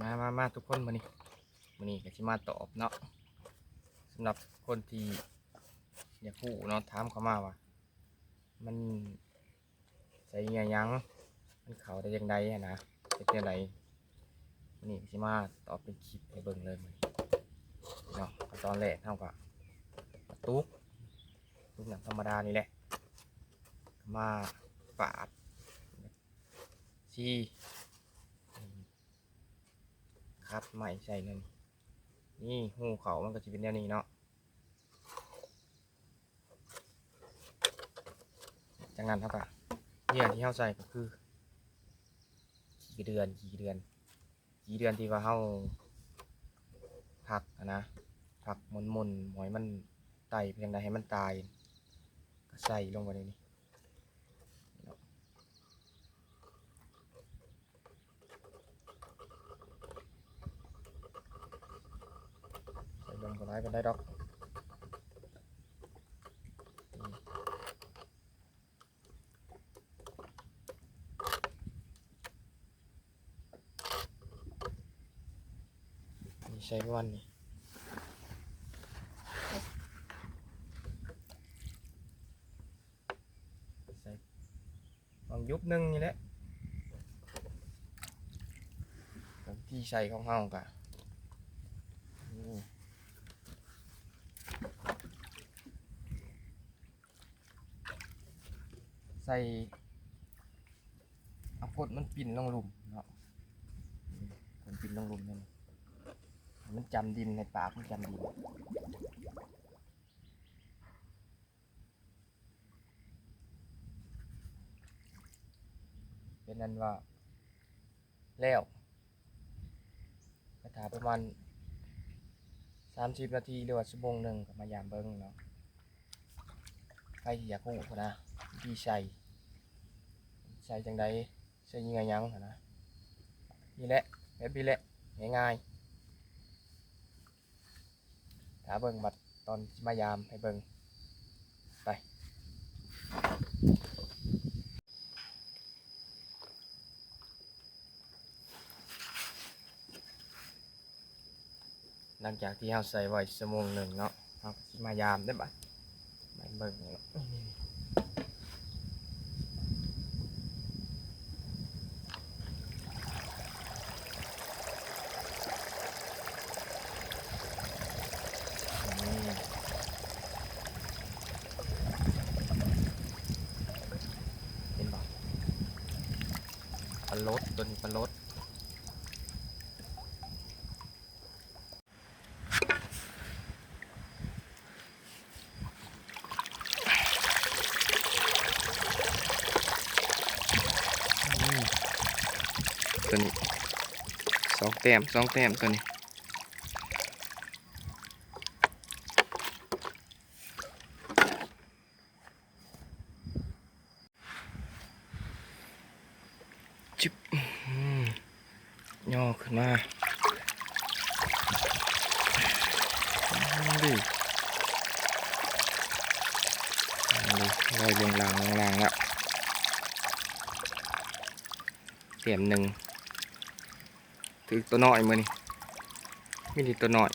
มามามาทุกคนมานี่มานี่ก็สิมาตอบเนาะสำหรับคนที่อยากรู้เนาะถามเขามาว่า มันใส่เงียหยัง มันเขาได้ยังไงอะนะเป็นยังไงมานี่ก็สิมาตอบเป็นคลิปให้เบิ่งเลยมื้อนี้เนาะตอนแรกเท่ากับตุ๊กตุ๊กหนังธรรมดานี่แหละ มาปาดที่ คัดใหม่ใส่นั่นนี่หูเขามันก็จะเป็นแนวนี้เนาะจากนั้นเท่ากับเนี่ยที่เข้าใส่ก็คือกี่เดือนกี่เดือนกี่เดือนที่ว่าเข้าผักนะผักมนมนหมอยมันไตเพียงใดให้มันตาย ก็ใส่ลงไปในนี้าะ ใส่ลงก็ได้เป็นได้ดอกนี่ใช้วันนี่องยุบนึงนี่แหละที่ใส่ของเฮากะนี่ ใส่เอาพดมันปิ่นลงหลุมเนาะมันปิ่นลงหลุมนั่นให้มันจำดินในปากมันจำดินเป็นนั้นว่า แล้วกระถาประมาณสามสิบนาทีหรือว่าชั่วโมงหนึ่งก็มายามเบิ้งเนาะใครอยากรู้ก็นะดีใส่ ใส่จังใดใส่ยังไงยังนะนี่แหละแบบนี้แหละง่ายๆถ้าเบิ่งบัดตอนมายามให้เบิ่งไปหลังจากที่เราใส่ไว้ชั่วโมงหนึ่งเนาะเรามายามได้บัดมาเบิ่งเนาะนี่เห็นบ่ป ลาลดตัวนี้ปลาลดตัวนี้สองแต้มสองแต้มตัวนี้ ชิบย่อขึ้นมาอืมดิเอาดิลอยลงลางลงลางแล้วเตรียมหนึ่งถือตัวน้อยมือนี่มีดีตัวน้อย